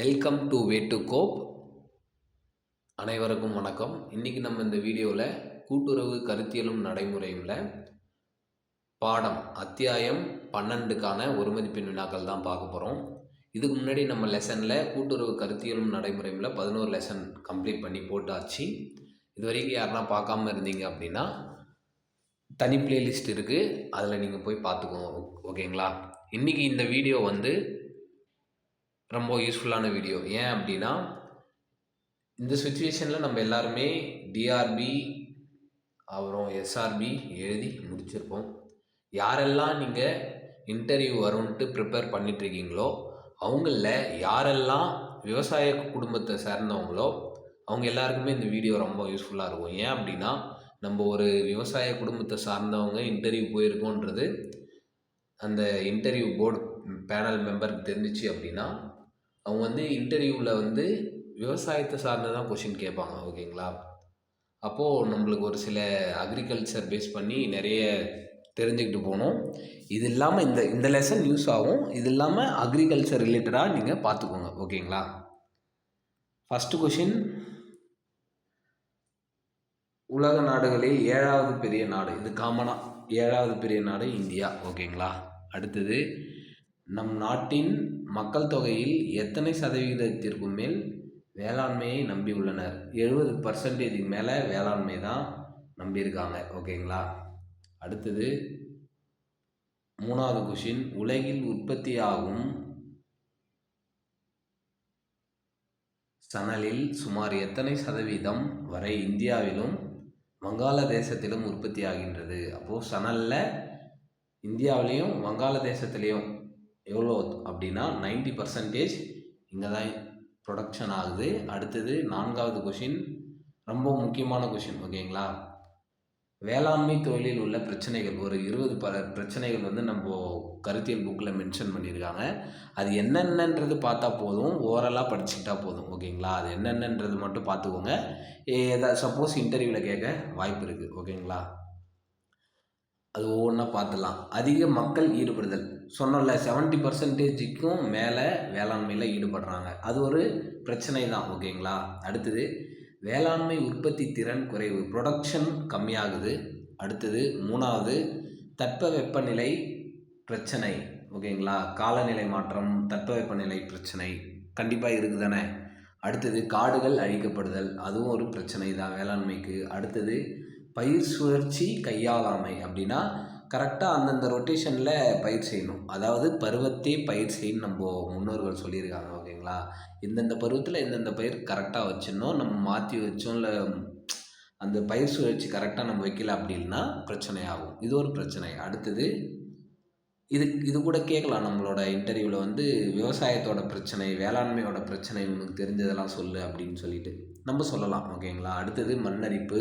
Welcome to way to coop அனைவருக்கும் வணக்கம். இன்றைக்கி நம்ம இந்த வீடியோவில் கூட்டுறவு கருத்தியலும் நடைமுறையில் பாடம் அத்தியாயம் பன்னெண்டுக்கான ஒரு மதிப்பெண் வினாக்கள் தான் பார்க்க போகிறோம் இதுக்கு முன்னாடி நம்ம லெசனில் கூட்டுறவு கருத்தியலும் நடைமுறையில் பதினோரு லெசன் கம்ப்ளீட் பண்ணி போட்டாச்சு. இது வரைக்கும் யாருனா பார்க்காம இருந்தீங்க அப்படின்னா தனி பிளேலிஸ்ட் இருக்குது அதில் நீங்கள் போய் பார்த்துக்கோங்க. ஓகேங்களா? இன்றைக்கி இந்த வீடியோ வந்து ரொம்ப யூஸ்ஃபுல்லான வீடியோ ஏன் அப்படின்னா இந்த சுச்சுவேஷனில் நம்ம எல்லாருமே டிஆர்பி அப்புறம் எஸ்ஆர்பி எழுதி முடிச்சிருப்போம். யாரெல்லாம் நீங்கள் இன்டர்வியூ வரும்ன்ட்டு ப்ரிப்பேர் பண்ணிகிட்ருக்கீங்களோ அவங்களில் யாரெல்லாம் விவசாய குடும்பத்தை சேர்ந்தவங்களோ அவங்க எல்லாருக்குமே இந்த வீடியோ ரொம்ப யூஸ்ஃபுல்லாக இருக்கும். ஏன் அப்படின்னா நம்ம ஒரு விவசாய குடும்பத்தை சார்ந்தவங்க இன்டர்வியூ போயிருக்கோன்றது அந்த இன்டர்வியூ போர்டு பேனல் மெம்பருக்கு தெரிஞ்சிச்சு அப்படின்னா அவங்க வந்து இன்டர்வியூவில் வந்து விவசாயத்தை சார்ந்து தான் கொஷின் கேட்பாங்க ஓகேங்களா அப்போது நம்மளுக்கு ஒரு சில அக்ரிகல்ச்சர் பேஸ் பண்ணி நிறைய தெரிஞ்சுக்கிட்டு போகணும் இது இல்லாமல் இந்த இந்த லெசன் யூஸ் ஆகும். இது இல்லாமல் அக்ரிகல்ச்சர் ரிலேட்டடாக நீங்கள் பார்த்துக்கோங்க ஓகேங்களா ஃபஸ்ட்டு கொஷின் உலக நாடுகளில் ஏழாவது பெரிய நாடு. இது காமனாக ஏழாவது பெரிய நாடு இந்தியா ஓகேங்களா அடுத்தது நம் நாட்டின் மக்கள் தொகையில் எத்தனை சதவிகிதத்திற்கு மேல் வேளாண்மையை நம்பியுள்ளனர் எழுபது பர்சன்டேஜுக்கு மேலே வேளாண்மை தான் நம்பியிருக்காங்க. ஓகேங்களா? அடுத்தது மூணாவது கொஷின் உலகில் உற்பத்தியாகும் சணலில் சுமார் எத்தனை சதவீதம் வரை இந்தியாவிலும் வங்காளதேசத்திலும் உற்பத்தி ஆகின்றது அப்போது சணலில் இந்தியாவிலையும் வங்காளதேசத்துலேயும் எவ்வளோ அப்படின்னா நைன்டி பர்சன்டேஜ் இங்கே தான் ப்ரொடக்ஷன் ஆகுது. அடுத்தது நான்காவது கொஷின் ரொம்ப முக்கியமான கொஷின் ஓகேங்களா? வேளாண்மை தொழிலில் உள்ள பிரச்சனைகள் ஒரு இருபது பல பிரச்சனைகள் வந்து நம்ம கருத்தியல் புக்கில் மென்ஷன் பண்ணியிருக்காங்க. அது என்னென்னன்றது பார்த்தா போதும் ஓரலாக படிச்சுக்கிட்டா போதும் ஓகேங்களா? அது என்னென்னன்றது மட்டும் பார்த்துக்கோங்க. ஏதாவது சப்போஸ் இன்டர்வியூவில் கேட்க வாய்ப்பு இருக்குது ஓகேங்களா? அது ஒவ்வொன்றா பார்த்துலாம் அதிக மக்கள் ஈடுபடுதல். சொன்னோம்ல செவன்ட்டி பர்சன்டேஜுக்கும் மேலே வேளாண்மையில் ஈடுபடுறாங்க. அது ஒரு பிரச்சனை தான் ஓகேங்களா? அடுத்தது வேளாண்மை உற்பத்தி திறன் குறைவு ப்ரொடக்ஷன் கம்மியாகுது. அடுத்தது மூணாவது தட்பவெப்பநிலை பிரச்சனை ஓகேங்களா? காலநிலை மாற்றம் தட்பவெப்பநிலை பிரச்சனை கண்டிப்பாக இருக்குது தானே அடுத்தது காடுகள் அழிக்கப்படுதல் அதுவும் ஒரு பிரச்சனை தான் வேளாண்மைக்கு. அடுத்தது பயிர் சுழற்சி கையாளாமை அப்படின்னா கரெக்டாக அந்தந்த ரொட்டேஷனில் பயிர் செய்யணும். அதாவது பருவத்தே பயிர் செய்யணும் நம்ம முன்னோர்கள் சொல்லியிருக்காங்க ஓகேங்களா? இந்தந்த பருவத்தில் இந்தந்த பயிர் கரெக்டாக வச்சிடணும். நம்ம மாற்றி வச்சோம் இல்லை அந்த பயிர் சுழற்சி கரெக்டாக நம்ம வைக்கல அப்படின்னா பிரச்சனை ஆகும். இது ஒரு பிரச்சனை. அடுத்தது இது இது கூட கேட்கலாம். நம்மளோட இன்டர்வியூவில் வந்து விவசாயத்தோட பிரச்சனை வேளாண்மையோட பிரச்சனை உனக்கு தெரிஞ்சதெல்லாம் சொல்லு அப்படின்னு சொல்லிட்டு. நம்ம சொல்லலாம் ஓகேங்களா? அடுத்தது மண்ணரிப்பு.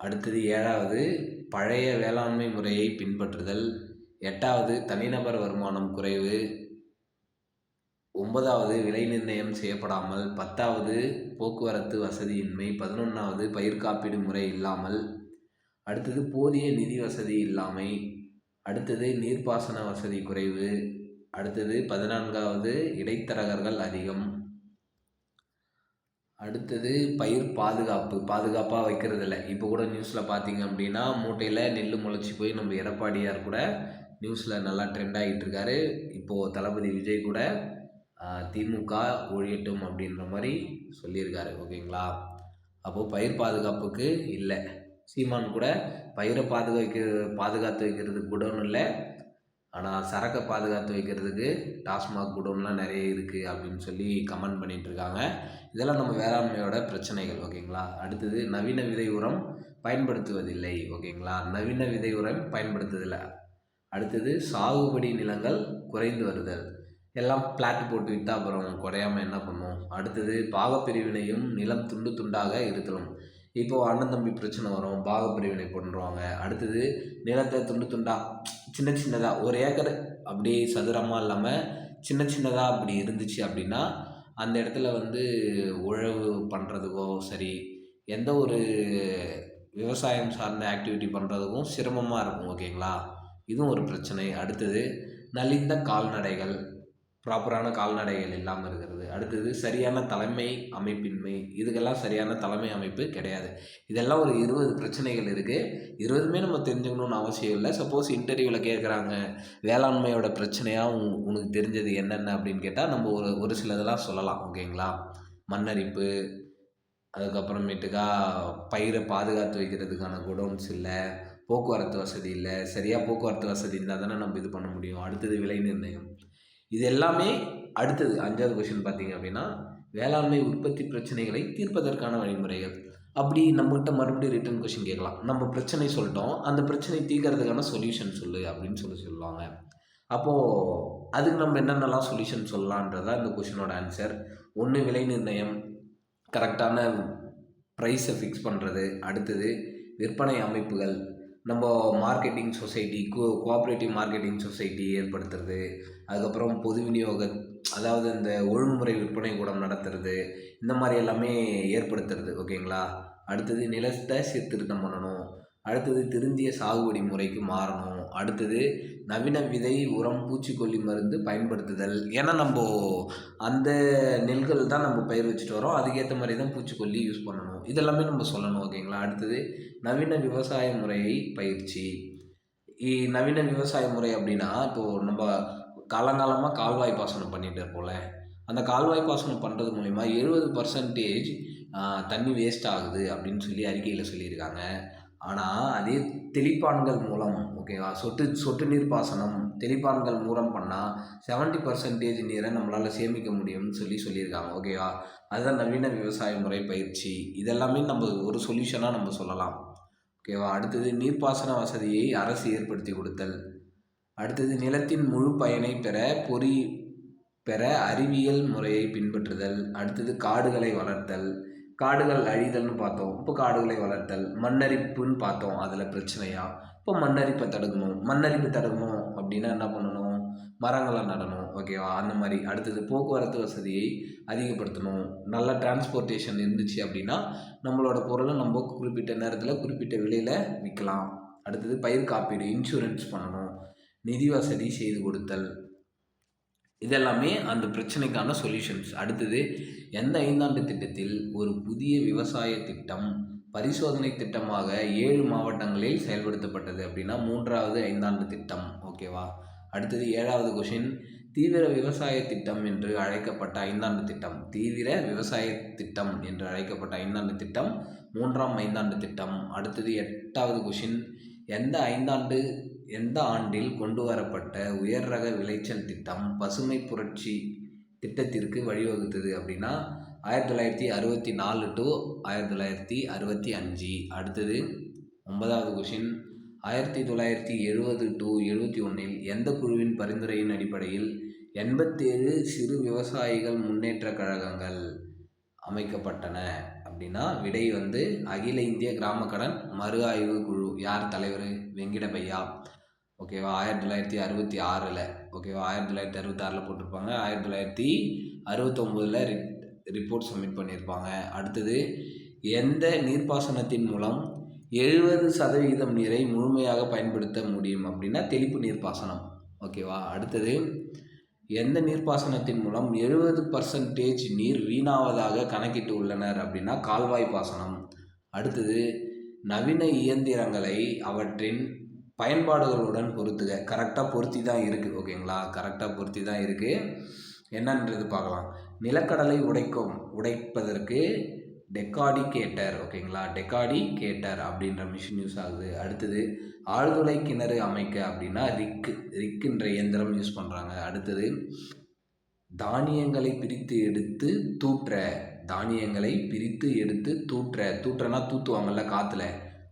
அடுத்தது ஏழாவது பழைய வேளாண்மை முறையை பின்பற்றுதல். எட்டாவது தனிநபர் வருமானம் குறைவு. ஒன்பதாவது விலை நிர்ணயம் செய்யப்படாமல். பத்தாவது போக்குவரத்து வசதியின்மை. பதினொன்றாவது பயிர் காப்பீடு முறை இல்லாமல். அடுத்தது போதிய நிதி வசதி இல்லாமை. அடுத்தது நீர்ப்பாசன வசதி குறைவு. அடுத்தது பதினான்காவது இடைத்தரகர்கள் அதிகம். அடுத்தது பயிர் பாதுகாப்பு. பாதுகாப்பாக வைக்கிறதில்ல. இப்போ கூட நியூஸில் பார்த்தீங்க அப்படின்னா மூட்டையில் நெல் முளைச்சி போய் நம்ம எடப்பாடியார் கூட நியூஸில் நல்லா ட்ரெண்ட் ஆகிட்டு இருக்காரு. இப்போது தளபதி விஜய் கூட திமுக ஒழியட்டும் அப்படின்ற மாதிரி சொல்லியிருக்காரு. ஓகேங்களா? அப்போது பயிர் பாதுகாப்புக்கு இல்லை. சீமான் கூட பயிரை பாதுகாக்க பாதுகாத்து வைக்கிறதுக்கு குடோன் இல்லை. ஆனால் சரக்கை பாதுகாத்து வைக்கிறதுக்கு டாஸ்மாக் குடோன்லாம் நிறைய இருக்குது அப்படின்னு சொல்லி கமெண்ட் பண்ணிகிட்ருக்காங்க இதெல்லாம் நம்ம வேளாண்மையோட பிரச்சனைகள் ஓகேங்களா? அடுத்தது நவீன விதை உரம் பயன்படுத்துவதில்லை ஓகேங்களா? நவீன விதை உரம் பயன்படுத்துவதில்லை. அடுத்தது சாகுபடி நிலங்கள் குறைந்து வருதல். எல்லாம் பிளாட் போட்டு விட்டால் அப்புறம் குறையாமல் என்ன பண்ணும்? அடுத்தது பாகப்பிரிவினையும் நிலம் துண்டு துண்டாக இருத்தலும். இப்போது அண்ணன் தம்பி பிரச்சனை வரும் பாகப்பிரிவினை பண்ணுறாங்க அடுத்தது நிலத்தை துண்டு துண்டாக சின்ன சின்னதாக ஒரு ஏக்கர் அப்படியே சதுரமாக இல்லாமல் சின்ன சின்னதாக அப்படி இருந்துச்சு அப்படின்னா அந்த இடத்துல வந்து உழவு பண்ணுறதுக்கோ சரி எந்த ஒரு விவசாயம் சார்ந்த ஆக்டிவிட்டி பண்ணுறதுக்கும் சிரமமாக இருக்கும் ஓகேங்களா இதுவும் ஒரு பிரச்சனை. அடுத்தது நலிந்த கால்நடைகள். ப்ராப்பரான கால்நடைகள் இல்லாமல் இருக்கிறது. அடுத்தது சரியான தலைமை அமைப்பின்மை. இதுக்கெல்லாம் சரியான தலைமை அமைப்பு கிடையாது. இதெல்லாம் ஒரு இருபது பிரச்சனைகள் இருக்குது இருபதுமே நம்ம தெரிஞ்சுக்கணும்னு அவசியம் இல்லை. சப்போஸ் இன்டர்வியூவில் கேட்குறாங்க வேளாண்மையோட பிரச்சனையாக உ உனக்கு தெரிஞ்சது என்னென்ன அப்படின்னு கேட்டால் நம்ம ஒரு ஒரு சிலதெல்லாம் சொல்லலாம் ஓகேங்களா? மண்ணரிப்பு அதுக்கப்புறமேட்டுக்கா பயிரை பாதுகாத்து வைக்கிறதுக்கான குடோன்ஸ் இல்லை போக்குவரத்து வசதி இல்லை. சரியாக போக்குவரத்து வசதி இருந்தால் தானே நம்ம இது பண்ண முடியும். அடுத்தது விலை நிர்ணயம். இது எல்லாமே அடுத்தது அஞ்சாவது கொஷின் பார்த்தீங்க அப்படின்னா வேளாண்மை உற்பத்தி பிரச்சனைகளை தீர்ப்பதற்கான வழிமுறைகள். அப்படி நம்மகிட்ட மறுபடியும் ரிட்டர்ன் கொஷின் கேட்கலாம். நம்ம பிரச்சனை சொல்லிட்டோம் அந்த பிரச்சனை தீர்க்கறதுக்கான சொல்யூஷன் சொல்லு அப்படின்னு சொல்லி சொல்லுவாங்க. அப்போது அதுக்கு நம்ம என்னென்னலாம் சொல்யூஷன் சொல்லலான்றதா இந்த கொஷினோட ஆன்சர் ஒன்று விலை நிர்ணயம் கரெக்டான ப்ரைஸை ஃபிக்ஸ் பண்ணுறது அடுத்தது விற்பனை அமைப்புகள் நம்ம marketing society co cooperative marketing society ஏற்படுத்துறது. அதுக்கப்புறம் பொது விநியோக அதாவது இந்த ஒழுங்குமுறை விற்பனை கூடம் நடத்துறது. இந்த மாதிரி எல்லாமே ஏற்படுத்துறது ஓகேங்களா அடுத்தது நிலத்தை சீர்திருத்தம் பண்ணணும். அடுத்தது திருந்திய சாகுபடி முறைக்கு மாறணும். அடுத்தது நவீன விதை உரம் பூச்சிக்கொல்லி மருந்து பயன்படுத்துதல். ஏன்னா நம்ம அந்த நெல்கள் தான் நம்ம பயிர் வச்சுட்டு வரோம். அதுக்கேற்ற மாதிரி தான் பூச்சிக்கொல்லி யூஸ் பண்ணணும். இதெல்லாமே நம்ம சொல்லணும் ஓகேங்களா? அடுத்தது நவீன விவசாய முறையை பயிற்சி. இ- நவீன விவசாய முறை அப்படின்னா இப்போது நம்ம காலங்காலமாக கால்வாய் பாசனம் பண்ணிகிட்டு இருப்போம்ல. அந்த கால்வாய் பாசனம் பண்ணுறது மூலிமா எழுபது பர்சன்டேஜ் தண்ணி வேஸ்ட் ஆகுது அப்படின்னு சொல்லி அறிக்கையில் சொல்லியிருக்காங்க. ஆனால் அதே தெளிப்பான்கள் மூலம் ஓகேவா சொட்டு சொட்டு நீர் பாசனம் தெளிப்பான்கள் மூலம் பண்ணால் செவன்ட்டி பர்சன்டேஜ் நீரை நம்மளால் சேமிக்க முடியும்னு சொல்லி சொல்லியிருக்காங்க ஓகேவா அதுதான் நவீன விவசாய முறை பயிற்சி. இதெல்லாமே நம்ம ஒரு சொல்யூஷனாக நம்ம சொல்லலாம் ஓகேவா அடுத்தது நீர்ப்பாசன வசதியை அரசு ஏற்படுத்தி கொடுத்தல். அடுத்தது நிலத்தின் முழு பயனை பெற பொறி பெற அறிவியல் முறையை பின்பற்றுதல். அடுத்தது காடுகளை வளர்த்தல். காடுகள் அழிதல்னு பார்த்தோம். இப்போ காடுகளை வளர்த்தல் மண்ணரிப்புன்னு பார்த்தோம். அதில் பிரச்சனையா? இப்போ மண்ணரிப்பை தடுக்கணும். மண்ணரிப்பு தடுக்கணும் அப்படின்னா என்ன பண்ணணும்? மரங்களை நடணும். ஓகேவா அந்த மாதிரி. அடுத்தது போக்குவரத்து வசதியை அதிகப்படுத்தணும். நல்ல டிரான்ஸ்போர்ட்டேஷன் இருந்துச்சு அப்படின்னா நம்மளோட பொருளை நம்ம குறிப்பிட்ட நேரத்தில் குறிப்பிட்ட விலையில் விற்கலாம் அடுத்தது பயிர் காப்பீடு இன்சூரன்ஸ் பண்ணணும். நிதி வசதி செய்து கொடுத்தல். இதெல்லாமே அந்த பிரச்சனைக்கான சொல்யூஷன்ஸ் அடுத்தது எந்த ஐந்தாண்டு திட்டத்தில் ஒரு புதிய விவசாய திட்டம் பரிசோதனை திட்டமாக ஏழு மாவட்டங்களில் செயல்படுத்தப்பட்டது அப்படின்னா மூன்றாவது ஐந்தாண்டு திட்டம் ஓகேவா அடுத்தது ஏழாவது கொஷின் தீவிர விவசாய திட்டம் என்று அழைக்கப்பட்ட ஐந்தாண்டு திட்டம். தீவிர விவசாய திட்டம் என்று அழைக்கப்பட்ட ஐந்தாண்டு திட்டம் மூன்றாம் ஐந்தாண்டு திட்டம். அடுத்தது எட்டாவது கொஷின் எந்த ஐந்தாண்டு எந்த ஆண்டில் கொண்டு வரப்பட்ட உயர் ரக விளைச்சல் திட்டம் பசுமை புரட்சி திட்டத்திற்கு வழிவகுத்தது அப்படின்னா ஆயிரத்தி தொள்ளாயிரத்தி அறுபத்தி நாலு டு ஆயிரத்தி தொள்ளாயிரத்தி அறுபத்தி அஞ்சு. அடுத்தது ஒன்பதாவது கொஷின் ஆயிரத்தி தொள்ளாயிரத்தி எழுபது டு எழுபத்தி ஒன்றில் எந்த குழுவின் பரிந்துரையின் அடிப்படையில் எண்பத்தேழு சிறு விவசாயிகள் முன்னேற்றக் கழகங்கள் அமைக்கப்பட்டன? அப்படின்னா விடை வந்து அகில இந்திய கிராம கடன் மறு ஆய்வு குழு. யார் தலைவர்? வெங்கிடபையா ஓகேவா? ஆயிரத்தி தொள்ளாயிரத்தி அறுபத்தி ஆறில். ஓகேவா? ஆயிரத்தி தொள்ளாயிரத்தி அறுபத்தாறில் போட்டிருப்பாங்க. ஆயிரத்தி தொள்ளாயிரத்தி அறுபத்தொம்போதில் ரிப் ரிப்போர்ட் சப்மிட் பண்ணியிருப்பாங்க. அடுத்தது எந்த நீர்ப்பாசனத்தின் மூலம் எழுபது சதவிகிதம் நீரை முழுமையாக பயன்படுத்த முடியும் அப்படின்னா தெளிப்பு நீர்ப்பாசனம். ஓகேவா? அடுத்தது எந்த நீர்ப்பாசனத்தின் மூலம் எழுபது பர்சன்டேஜ் நீர் வீணாவதாக கணக்கிட்டு உள்ளனர் அப்படின்னா கால்வாய் பாசனம். அடுத்தது நவீன இயந்திரங்களை அவற்றின் பயன்பாடுகளுடன் பொருத்துக. கரெக்டாக பொருத்தி தான் இருக்குது ஓகேங்களா? கரெக்டாக பொருத்தி தான் இருக்குது என்னன்றது பார்க்கலாம். நிலக்கடலை உடைக்கும் உடைப்பதற்கு டெக்காடிகேட்டர் ஓகேங்களா? டெக்காடிகேட்டர் அப்படின்ற மிஷின் யூஸ் ஆகுது. அடுத்தது ஆழ்துளை கிணறு அமைக்க அப்படின்னா ரிக்கு ரிக்குன்ற இயந்திரம் யூஸ் பண்ணுறாங்க அடுத்தது தானியங்களை பிரித்து எடுத்து தூற்ற தானியங்களை பிரித்து எடுத்து தூற்ற. தூற்றனா தூத்துவாங்கல்ல காற்றுல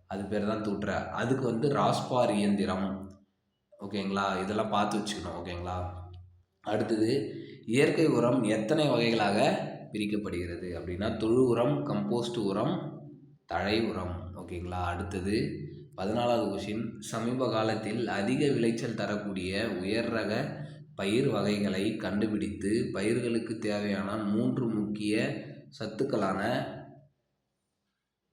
அது பேர் தான் தூற்ற. அதுக்கு வந்து ராஸ்பார் இயந்திரம் ஓகேங்களா? இதெல்லாம் பார்த்து வச்சுக்கணும் ஓகேங்களா? அடுத்தது இயற்கை உரம் எத்தனை வகைகளாக பிரிக்கப்படுகிறது. அப்படின்னா தொழு உரம் கம்போஸ்ட் உரம் தழை உரம். ஓகேங்களா அடுத்தது பதினாலாவது கொஷின் சமீப காலத்தில் அதிக விளைச்சல் தரக்கூடிய உயர் ரக பயிர் வகைகளை கண்டுபிடித்து பயிர்களுக்கு தேவையான மூன்று முக்கிய சத்துக்களான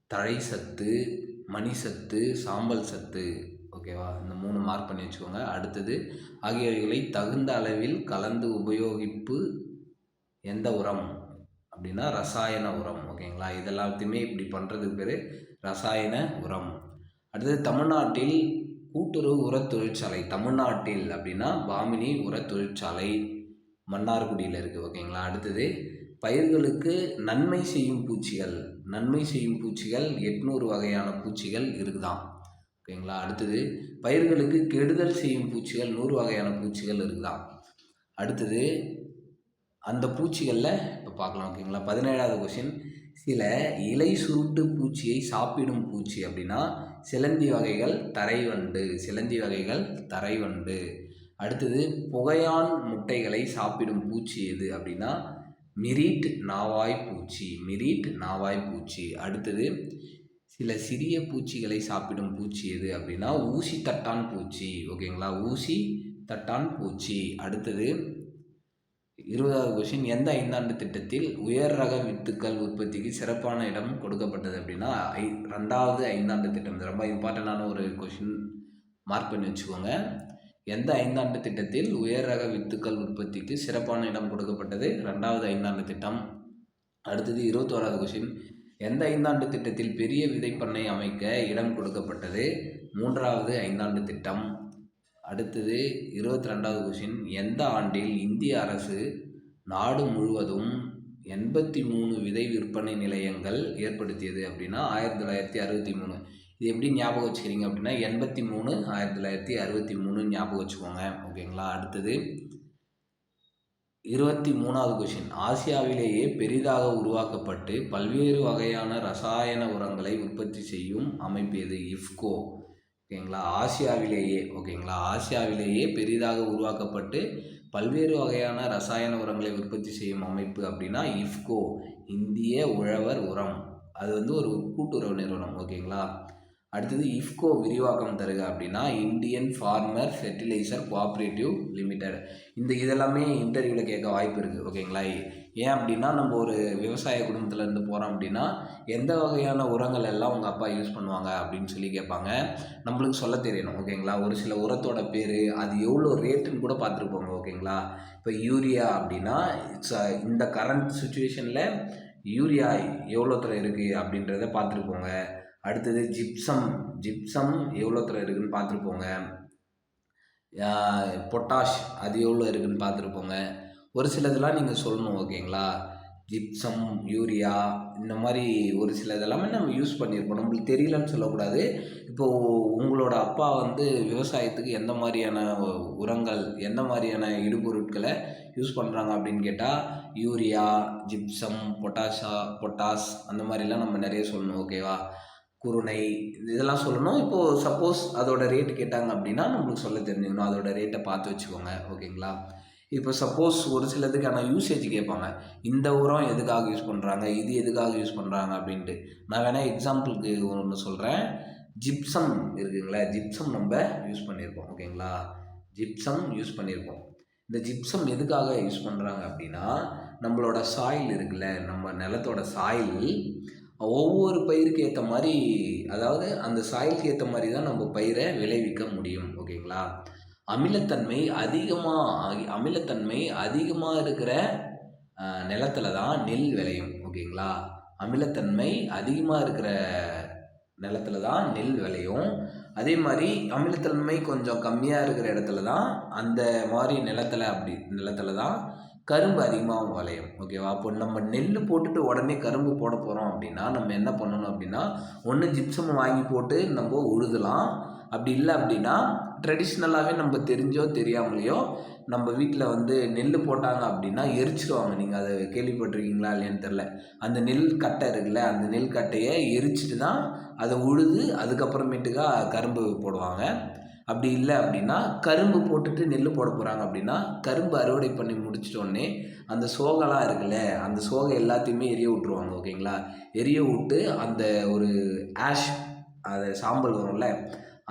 தழை சத்து மணி சத்து சாம்பல் சத்து. ஓகேவா இந்த மூணு மார்க் பண்ணி வச்சுக்கோங்க. அடுத்தது ஆகியவைகளை தகுந்த அளவில் கலந்து உபயோகிப்பு எந்த உரம்? அப்படின்னா ரசாயன உரம் ஓகேங்களா? இதெல்லாத்தையுமே இப்படி பண்ணுறதுக்கு பேர் ரசாயன உரம். அடுத்தது தமிழ்நாட்டில் கூட்டுறவு உர தொழிற்சாலை தமிழ்நாட்டில் அப்படின்னா பாமினி உர தொழிற்சாலை மன்னார்குடியில் இருக்குது ஓகேங்களா? அடுத்தது பயிர்களுக்கு நன்மை செய்யும் பூச்சிகள் நன்மை செய்யும் பூச்சிகள் எட்நூறு வகையான பூச்சிகள் இருக்குதாம் ஓகேங்களா? அடுத்தது பயிர்களுக்கு கெடுதல் செய்யும் பூச்சிகள் நூறு வகையான பூச்சிகள் இருக்குதான் அடுத்தது அந்த பூச்சிகளில் இப்போ பார்க்கலாம் ஓகேங்களா பதினேழாவது கொஷின் சில இலை சுருட்டு பூச்சியை சாப்பிடும் பூச்சி அப்படின்னா சிலந்தி வகைகள் தரைவண்டு சிலந்தி வகைகள் தரைவண்டு. அடுத்தது புகையான் முட்டைகளை சாப்பிடும் பூச்சி எது அப்படின்னா மிரீட் நாவாய் பூச்சி மிரீட் நாவாய் பூச்சி. அடுத்தது சில சிறிய பூச்சிகளை சாப்பிடும் பூச்சி எது அப்படின்னா ஊசி தட்டான் பூச்சி ஓகேங்களா ஊசி தட்டான் பூச்சி. அடுத்தது இருபதாவது கொஷின் எந்த ஐந்தாண்டு திட்டத்தில் உயர் ரக வித்துக்கள் உற்பத்திக்கு சிறப்பான இடம் கொடுக்கப்பட்டது அப்படின்னா ஐ ரெண்டாவது ஐந்தாண்டு திட்டம். இது ரொம்ப இம்பார்ட்டண்டான ஒரு கொஷின் மார்க் பண்ணி வச்சுக்கோங்க. எந்த ஐந்தாண்டு திட்டத்தில் உயர் ரக வித்துக்கள் உற்பத்திக்கு சிறப்பான இடம் கொடுக்கப்பட்டது? ரெண்டாவது ஐந்தாண்டு திட்டம். அடுத்தது இருபத்தோராவது கொஷின் எந்த ஐந்தாண்டு திட்டத்தில் பெரிய விதைப்பண்ணை அமைக்க இடம் கொடுக்கப்பட்டது? மூன்றாவது ஐந்தாண்டு திட்டம். அடுத்தது இருபத்தி ரெண்டாவது கொஷின் எந்த ஆண்டில் இந்திய அரசு நாடு முழுவதும் எண்பத்தி மூணு விதை விற்பனை நிலையங்கள் ஏற்படுத்தியது அப்படின்னா ஆயிரத்தி தொள்ளாயிரத்தி அறுபத்தி மூணு. இது எப்படி ஞாபகம் வச்சுக்கிறீங்க அப்படின்னா எண்பத்தி மூணு ஆயிரத்தி தொள்ளாயிரத்தி அறுபத்தி மூணு ஞாபகம் வச்சுக்கோங்க. ஓகேங்களா அடுத்தது இருபத்தி மூணாவது கொஷின் ஆசியாவிலேயே பெரிதாக உருவாக்கப்பட்டு பல்வேறு வகையான ரசாயன உரங்களை உற்பத்தி செய்யும் அமைப்பு எது? இஃப்கோ. ஓகேங்களா? ஆசியாவிலேயே ஓகேங்களா? ஆசியாவிலேயே பெரிதாக உருவாக்கப்பட்டு பல்வேறு வகையான ரசாயன உரங்களை உற்பத்தி செய்யும் அமைப்பு அப்படின்னா இஃப்கோ இந்திய உழவர் உரம். அது வந்து ஒரு கூட்டுறவு நிறுவனம் ஓகேங்களா? அடுத்தது இஃப்கோ விரிவாக்கம் தருக அப்படின்னா Indian farmer fertiliser cooperative limited. இந்த இதெல்லாமே இன்டர்வியூவில் கேட்க வாய்ப்பு இருக்குது ஓகேங்களா? ஏன் அப்படின்னா நம்ம ஒரு விவசாய குடும்பத்துலேருந்து போகிறோம் அப்படின்னா எந்த வகையான உரங்கள் எல்லாம் உங்கள் அப்பா யூஸ் பண்ணுவாங்க அப்படின்னு சொல்லி கேட்பாங்க. நம்மளுக்கு சொல்ல தெரியணும் ஓகேங்களா? ஒரு சில உரத்தோட பேர் அது எவ்வளோ ரேட்டுன்னு கூட பார்த்துருப்போங்க ஓகேங்களா? இப்போ யூரியா அப்படின்னா இட்ஸ் இந்த கரண்ட் சுச்சுவேஷனில் யூரியா எவ்வளோத்துல இருக்குது அப்படின்றத பார்த்துருப்போங்க. அடுத்தது ஜிப்சம் ஜிப்சம் எவ்வளோத்துல இருக்குதுன்னு பார்த்துருப்போங்க. பொட்டாஷ் அது எவ்வளோ இருக்குதுன்னு பார்த்துருப்போங்க. ஒரு சிலதெல்லாம் நீங்கள் சொல்லணும் ஓகேங்களா? ஜிப்சம் யூரியா இந்த மாதிரி ஒரு சில இதெல்லாமே நம்ம யூஸ் பண்ணியிருப்போம் நம்மளுக்கு தெரியலன்னு சொல்லக்கூடாது. இப்போது உங்களோட அப்பா வந்து விவசாயத்துக்கு எந்த மாதிரியான உரங்கள் எந்த மாதிரியான இடுபொருட்களை யூஸ் பண்ணுறாங்க அப்படின்னு கேட்டால் யூரியா ஜிப்சம் பொட்டாஷா பொட்டாஸ் அந்த மாதிரிலாம் நம்ம நிறைய சொல்லணும் ஓகேவா? குருணை இதெல்லாம் சொல்லணும். இப்போது சப்போஸ் அதோட ரேட்டு கேட்டாங்க அப்படின்னா நம்மளுக்கு சொல்ல தெரிஞ்சுக்கணும். அதோட ரேட்டை பார்த்து வச்சுக்கோங்க ஓகேங்களா? இப்போ சப்போஸ் ஒரு சிலதுக்கான யூசேஜ் கேட்பாங்க. இந்த உரம் எதுக்காக யூஸ் பண்ணுறாங்க இது எதுக்காக யூஸ் பண்ணுறாங்க அப்படின்ட்டு. நான் வேணால் எக்ஸாம்பிளுக்கு ஒன்று சொல்கிறேன் ஜிப்சம் இருக்குங்களா ஜிப்சம் நம்ம யூஸ் பண்ணியிருக்கோம். ஓகேங்களா ஜிப்சம் யூஸ் பண்ணியிருக்கோம். இந்த ஜிப்சம் எதுக்காக யூஸ் பண்ணுறாங்க அப்படின்னா நம்மளோட சாயில் இருக்குல்ல நம்ம நிலத்தோட சாயில் ஒவ்வொரு பயிருக்கு ஏற்ற மாதிரி அதாவது அந்த சாயிலுக்கு ஏற்ற மாதிரி தான் நம்ம பயிரை விளைவிக்க முடியும். ஓகேங்களா அமிலத்தன்மை அதிகமாக அமிலத்தன்மை அதிகமாக இருக்கிற நிலத்துல தான் நெல் விளையும் ஓகேங்களா? அமிலத்தன்மை அதிகமாக இருக்கிற நிலத்துல தான் நெல் விளையும். அதே மாதிரி அமிலத்தன்மை கொஞ்சம் கம்மியாக இருக்கிற இடத்துல தான் அந்த மாதிரி நிலத்தில் அப்படி நிலத்துல தான் கரும்பு அதிகமாக விளையும் ஓகேவா? அப்போ நம்ம நெல் போட்டுட்டு உடனே கரும்பு போட போகிறோம் அப்படின்னா நம்ம என்ன பண்ணணும் அப்படின்னா ஒன்று ஜிப்சம் வாங்கி போட்டு நம்ம உழுதலாம். அப்படி இல்லை அப்படின்னா ட்ரெடிஷ்னலாகவே நம்ம தெரிஞ்சோ தெரியாமலையோ நம்ம வீட்டில் வந்து நெல் போட்டாங்க அப்படின்னா எரிச்சிடுவாங்க நீங்கள் அதை கேள்விப்பட்டிருக்கீங்களா இல்லையான்னு தெரில அந்த நெல் கட்டை இருக்குல்ல அந்த நெல் கட்டையை எரிச்சிட்டு தான் அதை உழுது அதுக்கப்புறமேட்டுக்கா கரும்பு போடுவாங்க. அப்படி இல்லை அப்படின்னா கரும்பு போட்டுட்டு நெல் போட போகிறாங்க அப்படின்னா கரும்பு அறுவடை பண்ணி முடிச்சிட்டோடனே அந்த சோகெல்லாம் இருக்குல்ல அந்த சோகை எல்லாத்தையுமே எரிய விட்ருவாங்க ஓகேங்களா? எரிய விட்டு அந்த ஒரு ஆஷ் அது சாம்பல் வரும்ல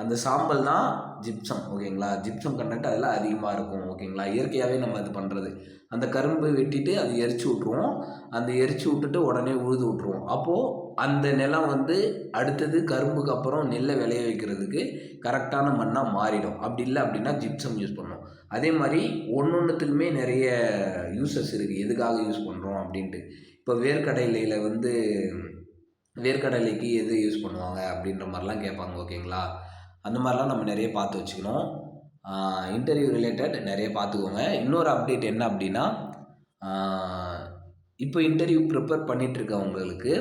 அந்த சாம்பல் தான் ஜிப்சம் ஓகேங்களா? ஜிப்சம் கண்டென்ட் அதெல்லாம் அதிகமாக இருக்கும் ஓகேங்களா? இயற்கையாகவே நம்ம அது பண்ணுறது அந்த கரும்பு வெட்டிட்டு அது எரிச்சு விட்ருவோம் அந்த எரிச்சு விட்டுட்டு உடனே உழுது விட்ருவோம் அப்போது அந்த நிலம் வந்து அடுத்தது கரும்புக்கு அப்புறம் நெல்லை விளைய வைக்கிறதுக்கு கரெக்டான மண்ணாக மாறிடும். அப்படி இல்லை அப்படின்னா ஜிப்சம் யூஸ் பண்ணணும் அதே மாதிரி ஒன்று ஒன்றுத்துக்குமே நிறைய யூசஸ் இருக்குது எதுக்காக யூஸ் பண்ணுறோம் அப்படின்ட்டு. இப்போ வேர்க்கடலையில் வந்து வேர்க்கடலைக்கு எது யூஸ் பண்ணுவாங்க அப்படின்ற மாதிரிலாம் கேட்பாங்க ஓகேங்களா? அந்த மாதிரிலாம் நம்ம நிறைய பார்த்து வச்சுக்கணும். இன்டர்வியூ ரிலேட்டட் நிறைய பார்த்துக்கோங்க. இன்னொரு அப்டேட் என்ன அப்படின்னா இப்போ இன்டர்வியூ ப்ரிப்பேர் பண்ணிகிட்ருக்கவங்களுக்கு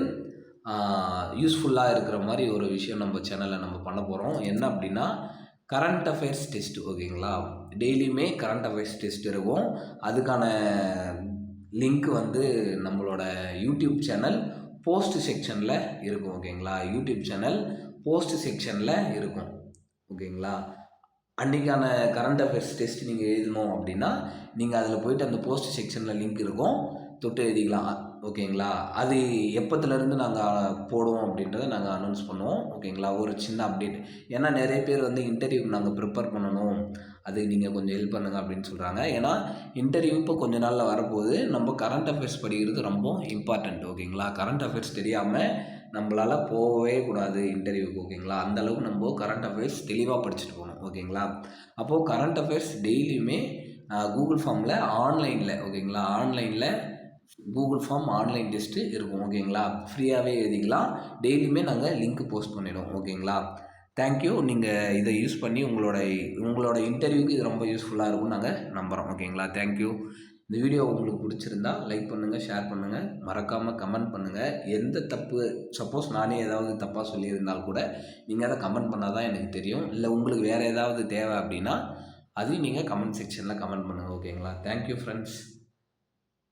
யூஸ்ஃபுல்லாக இருக்கிற மாதிரி ஒரு விஷயம் நம்ம சேனலில் நம்ம பண்ண போகிறோம் என்ன அப்படின்னா கரண்ட் அஃபேர்ஸ் டெஸ்ட் ஓகேங்களா? டெய்லியுமே கரண்ட் அஃபேர்ஸ் டெஸ்ட் இருக்கும். அதுக்கான லிங்க் வந்து நம்மளோட யூடியூப் சேனல் போஸ்ட் செக்ஷனில் இருக்கும் ஓகேங்களா? யூடியூப் சேனல் போஸ்ட் செக்ஷனில் இருக்கும். ஓகேங்களா? அன்றைக்கான கரண்ட் அஃபேர்ஸ் டெஸ்ட் நீங்கள் எழுதணும் அப்படின்னா நீங்கள் அதில் போயிட்டு அந்த போஸ்ட் செக்ஷனில் லிங்க் இருக்கும். தொட்டு எழுதிக்கலாம். ஓகேங்களா? அது எப்போத்துலேருந்து நாங்கள் போடுவோம் அப்படின்றத நாங்கள் அனௌன்ஸ் பண்ணுவோம். ஓகேங்களா? ஒரு சின்ன அப்டேட் ஏன்னா நிறைய பேர் வந்து இன்டர்வியூக்கு நாங்கள் ப்ரிப்பேர் பண்ணணும். அது நீங்கள் கொஞ்சம் ஹெல்ப் பண்ணுங்கள் அப்படின்னு சொல்கிறாங்க ஏன்னா இன்டர்வியூ இப்போ கொஞ்ச நாளில் வரப்போகுது. நம்ம கரண்ட் அஃபேர்ஸ் படிக்கிறது ரொம்ப இம்பார்ட்டண்ட் ஓகேங்களா? கரண்ட் அஃபேர்ஸ் தெரியாமல் நம்மளால் போகவே கூடாது இன்டர்வியூக்கு ஓகேங்களா அந்தளவுக்கு நம்ம கரண்ட் அஃபேர்ஸ் தெளிவாக படிச்சுட்டு போகணும் ஓகேங்களா அப்போது கரண்ட் அஃபேர்ஸ் டெய்லியுமே கூகுள் ஃபார்மில் ஆன்லைனில் ஓகேங்களா ஆன்லைனில் கூகுள் ஃபார்ம் ஆன்லைன் டெஸ்ட்டு இருக்கும் ஓகேங்களா ஃப்ரீயாகவே எழுதிக்கலாம். டெய்லியுமே நாங்கள் லிங்க் போஸ்ட் பண்ணிவிடுவோம் ஓகேங்களா தேங்க்யூ நீங்கள் இதை யூஸ் பண்ணி உங்களோட உங்களோட இன்டர்வியூக்கு இது ரொம்ப யூஸ்ஃபுல்லாக இருக்கும்னு நாங்கள் நம்புகிறோம் ஓகேங்களா தேங்க்யூ இந்த வீடியோ உங்களுக்கு பிடிச்சிருந்தா லைக் பண்ணுங்கள் ஷேர் பண்ணுங்கள் மறக்காமல் கமெண்ட் பண்ணுங்கள் எந்த தப்பு சப்போஸ் நானே ஏதாவது தப்பாக சொல்லியிருந்தால் கூட நீங்கள் அதை கமெண்ட் பண்ணால் தான் எனக்கு தெரியும். இல்லை உங்களுக்கு வேறு ஏதாவது தேவை அப்படின்னா அதையும் நீங்கள் கமெண்ட் செக்ஷனில் கமெண்ட் பண்ணுங்கள் ஓகேங்களா தேங்க்யூ ஃப்ரெண்ட்ஸ்